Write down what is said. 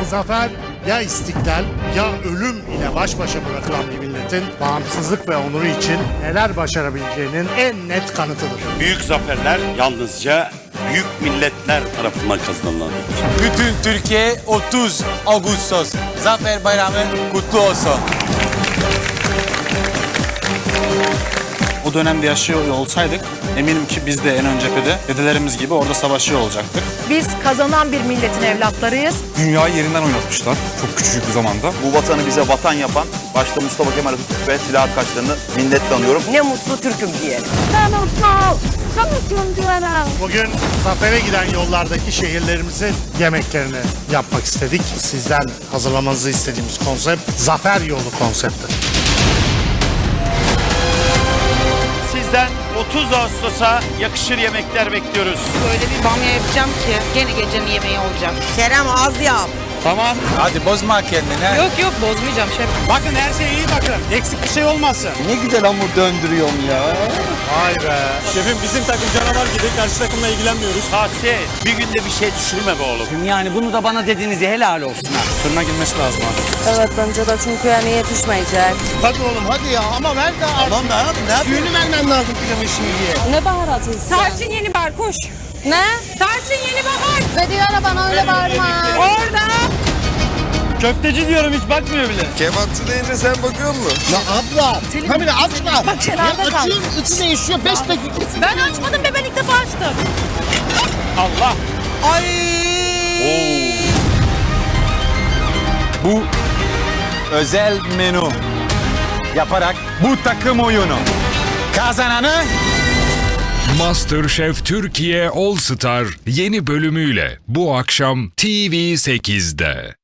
Bu zafer ya istiklal ya ölüm ile baş başa bırakılan bir milletin bağımsızlık ve onuru için neler başarabileceğinin en net kanıtıdır. Büyük zaferler yalnızca büyük milletler tarafından kazanılandır. Bütün Türkiye 30 Ağustos Zafer Bayramı kutlu olsun. O dönemde yaşıyor olsaydık eminim ki biz de en ön cephede dedelerimiz gibi orada savaşıyor olacaktık. Biz kazanan bir milletin evlatlarıyız. Dünyayı yerinden oynatmışlar çok küçücük bir zamanda. Bu vatanı bize vatan yapan başta Mustafa Kemal Atatürk ve silah arkadaşlarını minnetle anıyorum. Ne mutlu Türk'üm diyelim. Bugün zafere giden yollardaki şehirlerimizin yemeklerini yapmak istedik. Sizden hazırlamanızı istediğimiz konsept Zafer Yolu konsepti. 30 Ağustos'a yakışır yemekler bekliyoruz. Böyle bir bamya yapacağım ki gene gecenin yemeği olacak. Kerem az yap. Tamam. Hadi bozma kendini. Yok yok bozmayacağım şef. Bakın her şeye iyi bakın. Eksik bir şey olmasın. Ne güzel hamur döndürüyorum ya. Vay be. Şefim bizim takım canavar gibi karşı takımla ilgilenmiyoruz. Tahsin bir günde bir şey düşürme be oğlum. Yani bunu da bana dediğinizi helal olsun. ha. Fırına girmesi lazım abi. Evet bence de çünkü yani yetişmeyecek. Hadi oğlum hadi ya ama ver de artık. Lan ne ne Suyunu vermen lazım pilavın şimdi. Ne baharatıysa? Tarçın yeni bar koş. Ne? Tarçın yeni bahar. Ve diyor bana öyle bağırma. Orada. Köfteci diyorum hiç bakmıyor bile. Kebapçı deyince sen bakıyor musun? Ya abla. Kamera açma. Bak kenarda kal. Açıyorum ısı değişiyor 5 dakika. Ben açmadım be ben ilk defa açtım. Allah. Bu özel menü yaparak bu takım oyunu kazananı MasterChef Türkiye All Star yeni bölümüyle bu akşam TV8'de.